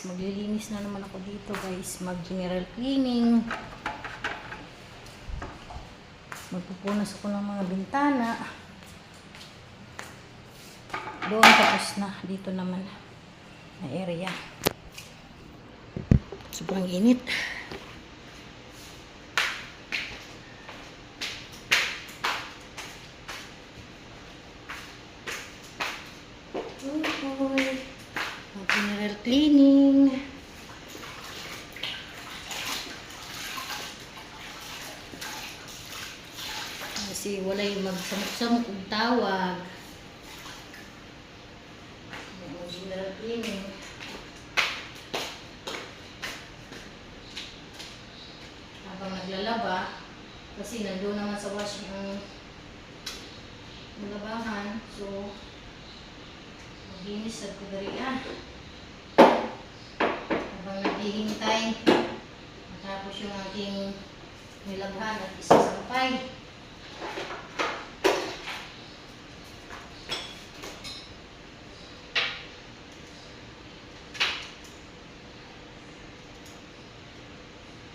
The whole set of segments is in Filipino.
Maglilinis na naman ako dito guys. Mag general cleaning. Magpupunas ako ng mga bintana. Doon tapos na. Dito naman na area. Sobrang init. Uy, mag general cleaning. Kasi wala yung magsamok-samok og tawag. Mag general cleaning. Habang naglalaba, kasi nandun naman sa wash yung malabahan. So, Maglinis at kudariya. Habang naghihintay, matapos yung aking nilabhan at isasampay.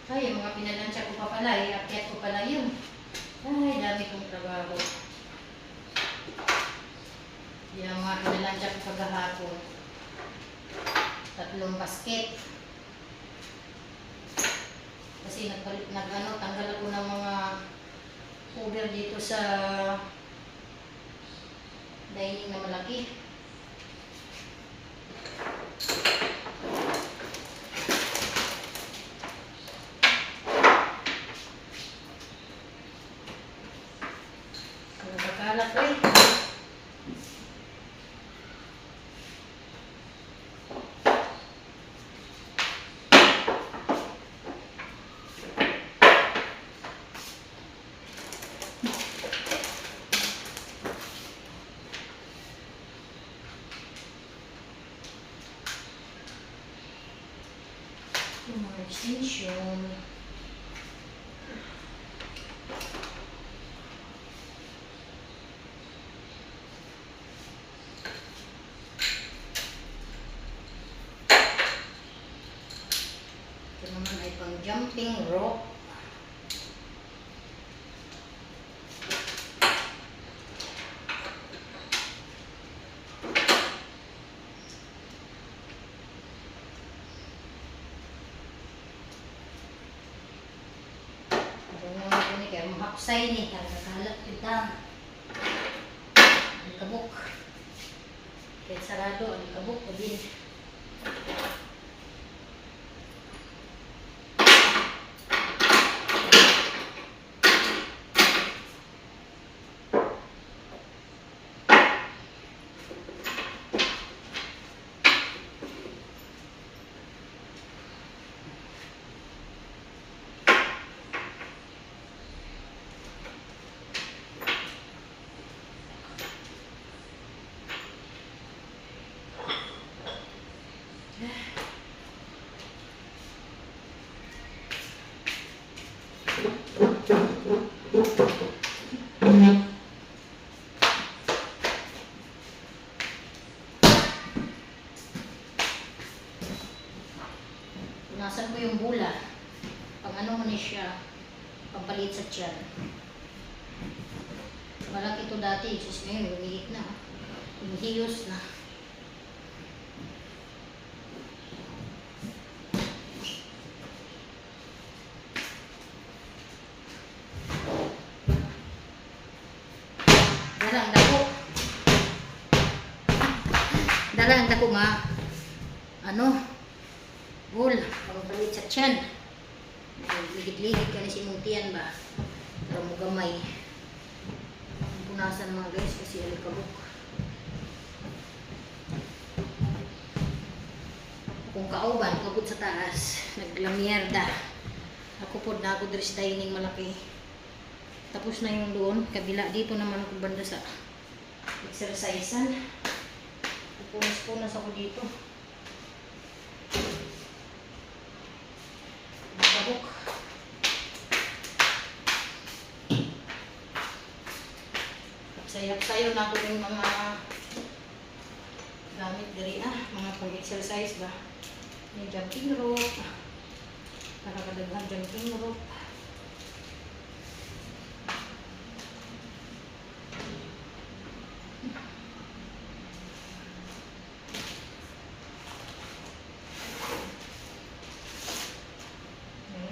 Ay, yung mga pinalansya ko pa pala, iakyat ko pala yun. Ay, dami kong trabaho. Ko kagahapon. Tatlong basket. Kasi nagpalit, nag, ano, tanggal ako ng mga cover dito sa dining na malaki. Ano ba kalat ko eh? Yung mga extension. Ito naman ay pang jumping rope. Ito naman po mahaksay ni kagakalat kita. Alikabok. Kahit sarado, alikabok pa din. Punasan ko yung bula. Pang ano mo ni siya, pampalit sa tiyan. Malaki ito dati, sus ngayon, lumiit na. Humihiyos na. Dalang dako. Dalang dako nga. Ano? Bul, pagpalit sa tiyan. Ligid-ligid ka ni si Muntian ba? Mo gamay. Punasan mga guys kasi alikabok. Kung kauban, kabot sa taas, naglamierda. Ako po na ako dress dining malaki. Tapos na yung doon, kabila dito naman ako banda sa exercisean. Pupunas-punas ako dito. Sabok. Sayap-sayo na ako yung mga gamit diri ah, mga pang-exercise ba. May jumping rope. Para kadaghan jumping rope.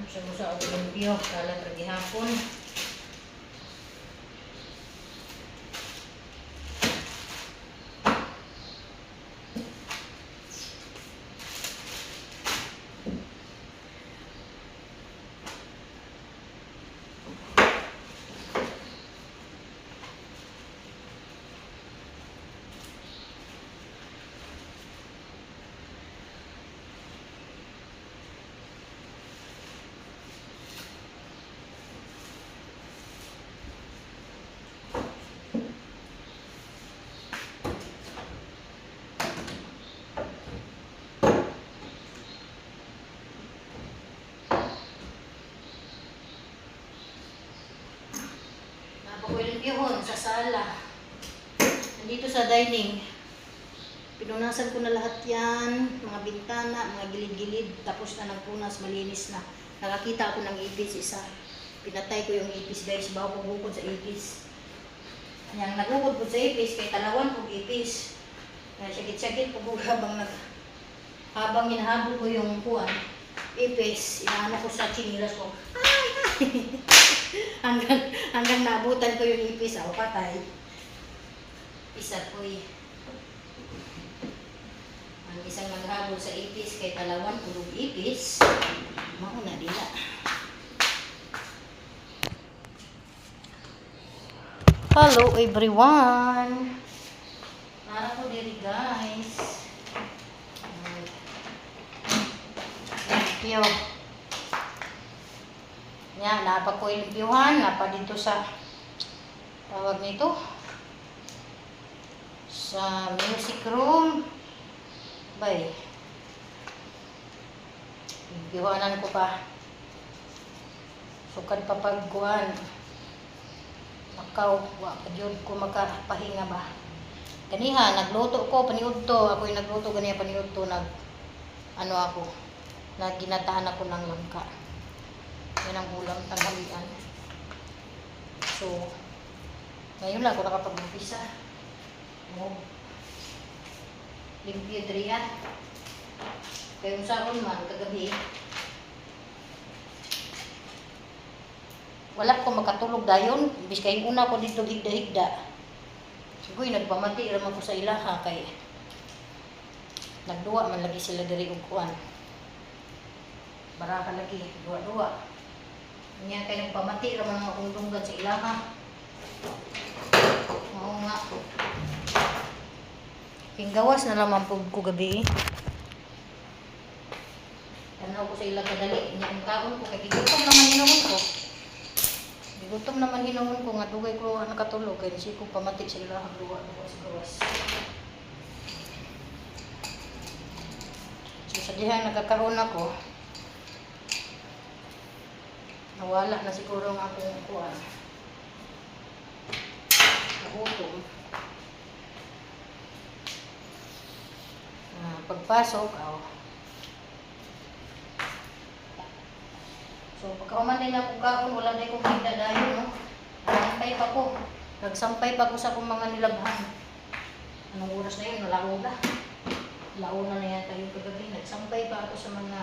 Siya mo sa Olimpio. Kalat ra gihapon. Sa sala. Nandito sa dining. Pinunasan ko na lahat yan, mga bintana, mga gilid-gilid, tapos na nagpunas, malinis na. Nakakita ako ng ipis isa. Pinatay ko yung ipis guys, bago ko bukod sa ipis. Yang nagukod po sa ipis, kay talawan po ipis. Kaya sakit-sakit po habang nag habang hinahabol ko yung kuwan, ipis, inaano ko sa chinilas ko. Ay, ay! Hanggang hanggang naabutan ko yung ipis, ako patay. Isa po eh. Ang isang naghabol sa ipis kay talawan pulog ipis. Mauna dila. Hello everyone. Nara ko diri guys. Thank you. Yan, napa ko ilimpyuhan, napa dito sa tawag nito sa music room. Bay. Ilimpyuhanan ko pa. Sukad pa pagkuhan. Makaw, wa ko makapahinga ba. Kaniha, nagluto ko, paniud to. Ako yung nagluto, ganiya paniud to. Nag, ano ako, naginataan ako ng langka. Yan ang ulam tanghalian. So, ngayon lang ako nakapag-umpisa. Mo. Limpyo driyan. Kaya kung saan man, kagabi, wala ko makatulog dayon. Ibis kay una ko dito higda-higda. Sigoy, nagpamati raman ko sa ilaha kay nagduwa man lagi sila diri og kuan. Baraka lagi, duwa-duwa. Niya kay nagpamati ra man akong dunggan sa ilaha. Oo nga. Pinggawas na lamang po ko gabi. Tanaw ko sa ilang kadali. Niya ang kaon ko. Kaya gigutom naman hinawon ko. Gigutom naman hinawon ko. Nga dugay ko nakatulog. Kaya si ko pamati sa ilaha. Duwa, duwa sa gawas. So sa dihan nagkakaroon ako. Nawala na siguro ang akong kuwan. Nagutom. Ah, pagpasok, aw. So, pagkauman din ako kaon, wala na akong dahil, no? Nagsampay pa ko. Nagsampay pa ko sa akong mga nilabhan. Anong oras na yun? Launa. Launa na yata yung kagabi. Nagsampay pa ako sa mga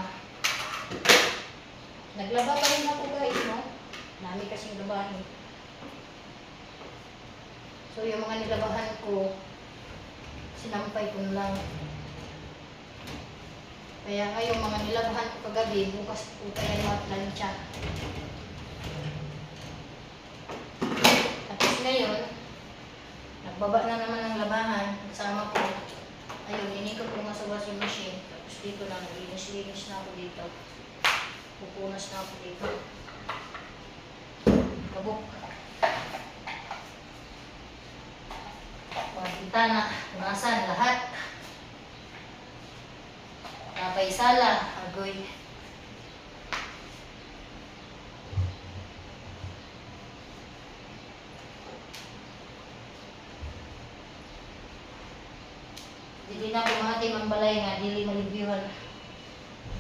Naglaba pa rin ako guys, no? Nami kasing labahin. So yung mga nilabahan ko, sinampay ko lang. Kaya ngayon mga nilabahan ko kagabi, bukas ko kaya matlansya. Tapos ngayon, nagbaba na naman ang labahan, kasama ko. Ayun, inikot ko nga sa washing machine. Tapos dito na, naglinis-linis na ako dito. Pupunas na ako dito. Kabuk. Mga bintana, punasan lahat. Tapay sala, agoy. Dili na ko mga timang balay nga, dili malibyuhan.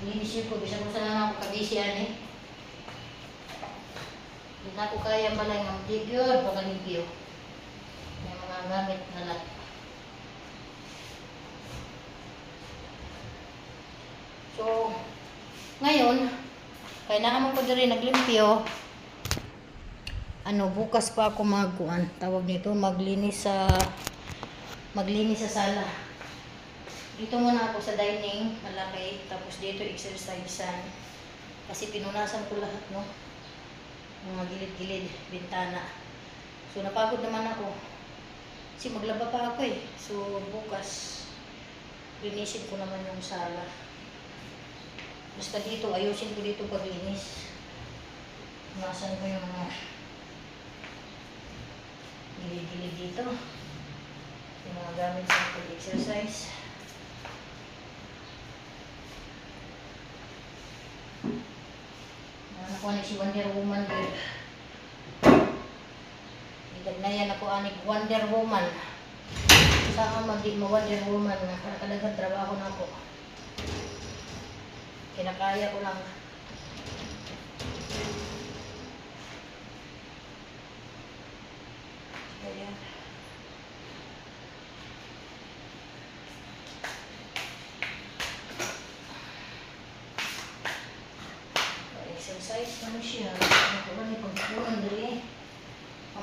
Linis ko, bisa ko sana ako kabisiyan eh. Hindi na ako kaya balay ng ligyo, baka ligyo. May mga gamit na lahat. So, ngayon, kaya naman ko diri naglimpyo. Ano, bukas pa ako magkuan. Tawag nito, maglinis sa maglinis sa sala. Dito muna ako sa dining, malaki. Tapos dito exercisean. Kasi pinunasan ko lahat, no? Mga gilid-gilid, bintana. So, napagod naman ako. Kasi maglaba pa ako eh. So, bukas, linisin ko naman yung sala. Basta dito, ayusin ko dito paglinis. Punasan ko yung mga gilid-gilid dito. Yung mga gamit sa pag-exercise. Ko ni si Wonder Woman girl. Igagnayan ako anig Wonder Woman. Saan magdi mo Wonder Woman nga para kadaghan trabaho na ako. Kinakaya ko lang. Ayan. exercise naman siya. Ako lang yung pagpunan dali.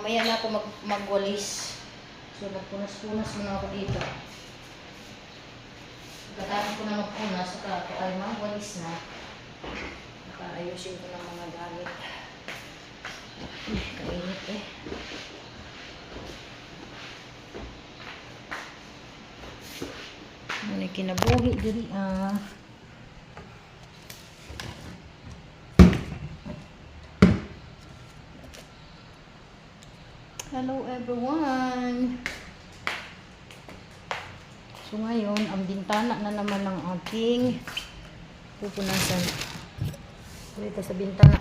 Mamaya na ako mag magwalis. So, magpunas-punas muna ako dito. Pagkatapos ko na magpunas, saka ako ay magwalis na. Nakaayusin ko ng mga gamit. Kainit eh. Ano kinabuhi diri ah. Hello everyone! So ngayon, ang bintana na naman ng ating pupunasan. Dito sa bintana.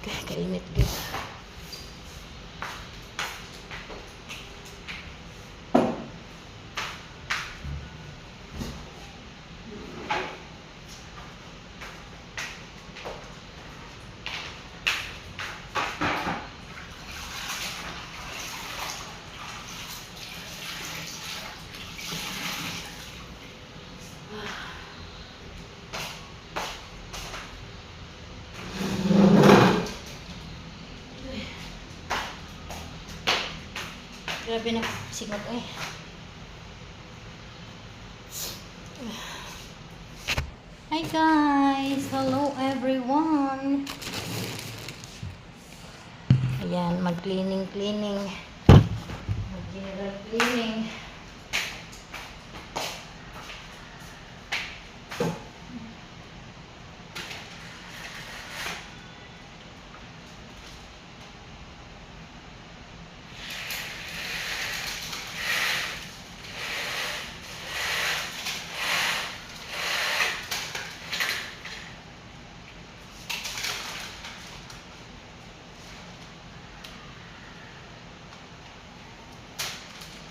Okay, kainit din. Grabe na singot eh. Hi guys! Hello everyone! Ayan, mag-cleaning, cleaning. Mag-general cleaning.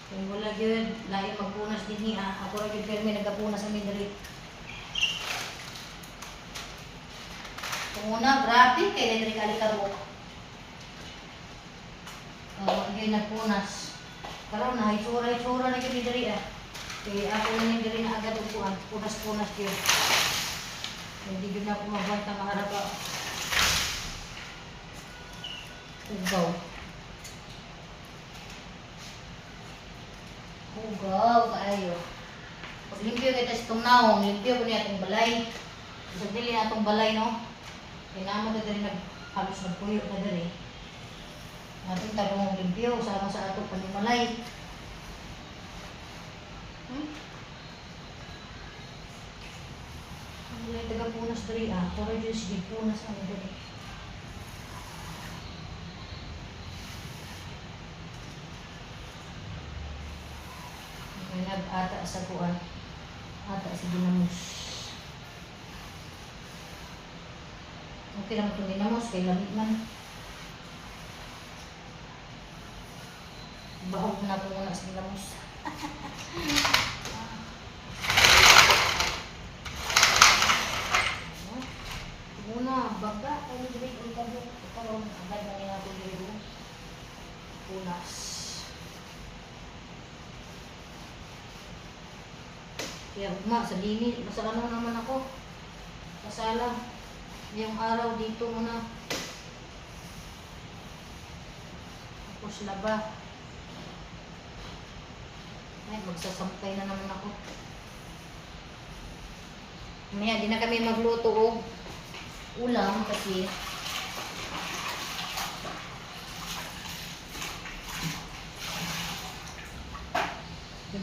Kung wala yun, lain magpunas din niya. Ako rin yung permi nagkapunas sa midri. Una, grabe, kaya nitri kalikaro. Oo, oh, yun nagpunas. Karoon na, itsura-itsura na yung midri ah. Kaya ako na yung diri na agad upuan. Punas-punas yun. Hindi yun ako magbanta maharap ako. Ugaw. Ugaw, kaayo. Pag limpyo kita sa itong naong, limpyo ko niya itong balay. Sa dili na itong balay, no? Kailangan mo dali nag halos nagpuyo na dali. Ating tarong limpyo, sama sa ato panimalay. Hmm? Ang mulay taga punas dali ah. Pero Diyos, di punas ang dali. May nag-ata sa kuan. Ata sa dinamos. Okay lang itong dinamos, kay lamig man. Bahog na po muna sa dinamos. Kaya ugma, sa dini, basta ano naman ako. Kasala. Yung araw dito muna. Tapos laba. Ay, magsasampay na naman ako. Mamaya, di na kami magluto o ulam kasi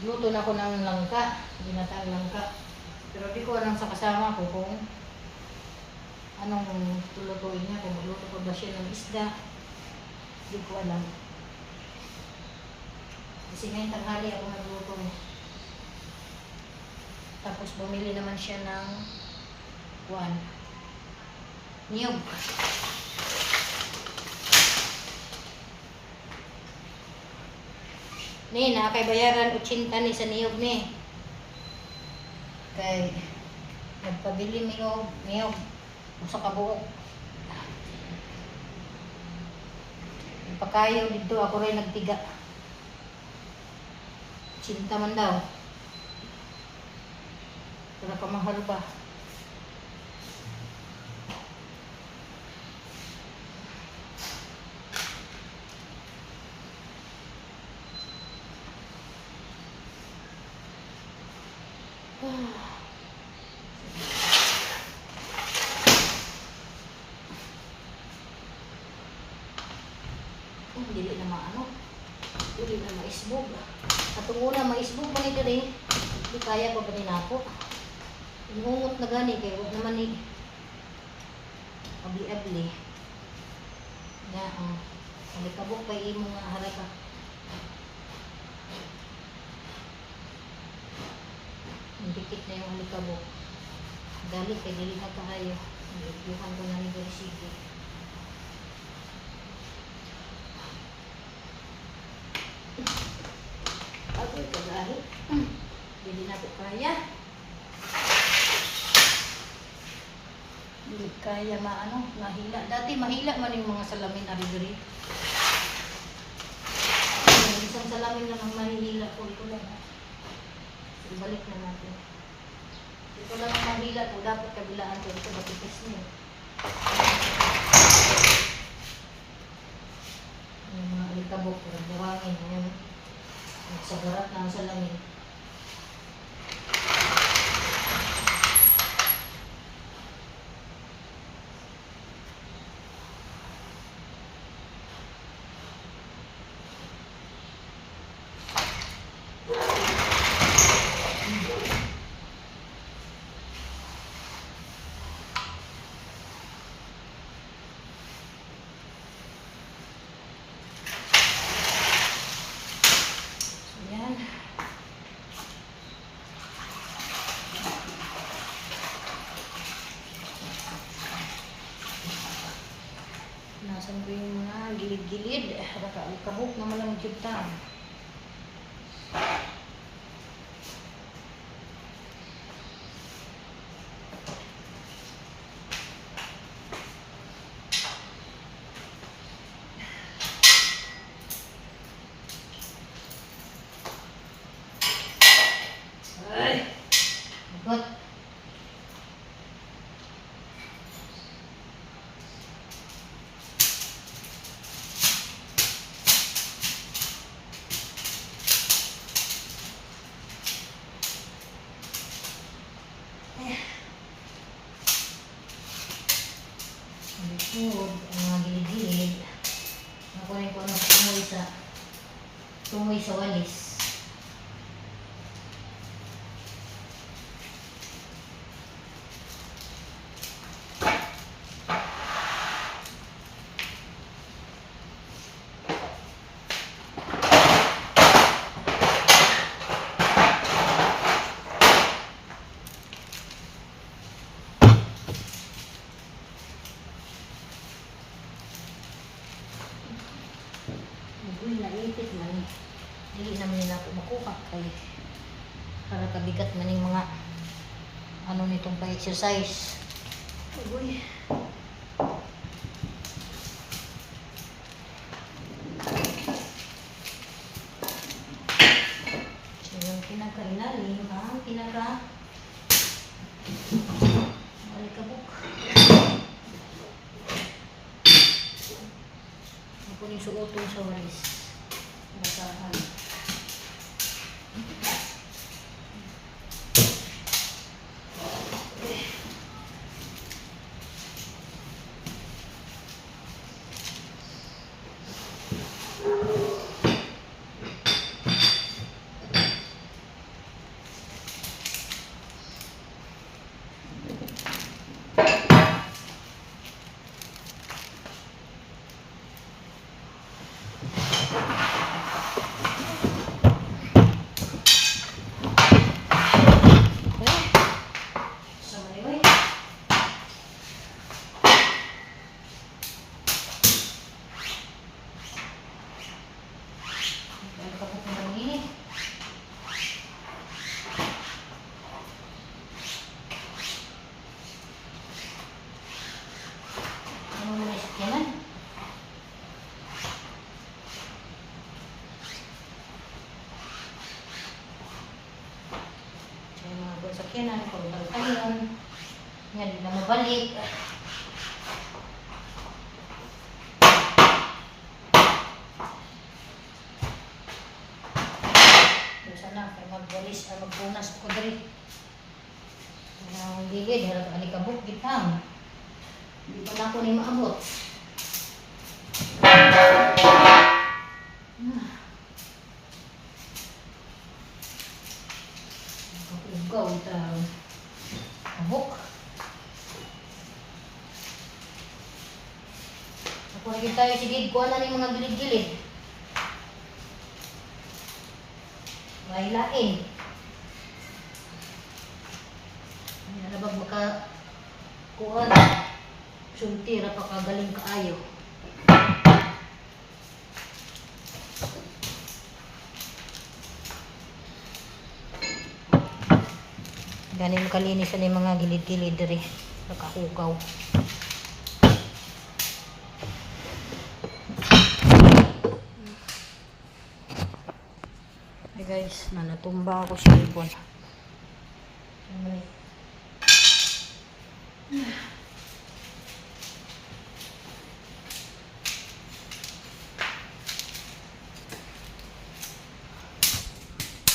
Nagluto na ako ng langka, ginatang langka. Pero di ko alam sa kasama ko kung anong tulutuin niya, kung magluto ko ba siya ng isda. Di ko alam. Kasi ngayon tanghali ako nagluto. Tapos bumili naman siya ng kuwan. Niyog. Ni, na kay bayaran 80 ni sa niyog ni. Kay nagpabili niyog, niyog sa kabuok. Pagkayo dito ako rin nagtiga. Cinta man daw. Para kamahal ba? Oh, dili na maano. Dili na maisbog. At kung una maisbog man ito rin, di kaya pa ba ako. Inungot na gani, kaya huwag naman ni abli-abli. Ang uh, alikabok pa imo nga haraka. Dikit na yung alikabok. Dali kay dili na kaayo. Ibyuhan ko na ni Bersigi. Agoy kagahi. Dili na ko kaya. Dili kaya maano, mahila. Dati mahila man yung mga salamin ari diri. Isang salamin lang ang mahihila ko ito lang. Balik na natin. Ito lang ang mahila ko. Dapat kabilaan ko. Ito matipis niyo. Yung mga alikabok, buhangin. Yung nagsagarat na ang salamin. So, yan. Nasan ko yung mga gilid-gilid. Baka kabuk naman lang kita. Ay! Abot. Eh. Ang likod, ang mga gilid-gilid. Nakunin ko ano, tumoy sa tumoy sa walis. Uy, naipit man. Dili naman nila ako makuha kay para kabigat man yung mga ano nitong pa-exercise. Uy. So, yung pinakailalim, ang pinaka Alikabok. Ako yung suotong sa walis. Basahan. Okay. Sa maliway. Alikabok na lang ini. Ano mo na sakyanan? So, yung mga sakyanan, kung balikan Doon sana, kaya magwalis, ay magpunas ko diri. Ang gilid, harap alikabok, gitang. Hindi pa na ako ni maabot. Ah. Kuha na ni mga gilid-gilid. Mailain. Ay, nalabag maka kuha na. Sultira pa kagaling kaayo. Gani mo kalinis sa mga gilid-gilid diri. Nakahugaw. Hey guys, nanatumba ako sa ibon.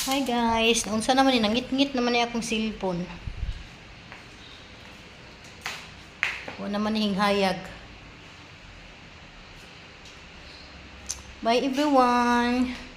Hi guys, naunsa naman ni nangit-ngit naman ni akong cellphone. Wala naman ni hinghayag. Bye everyone.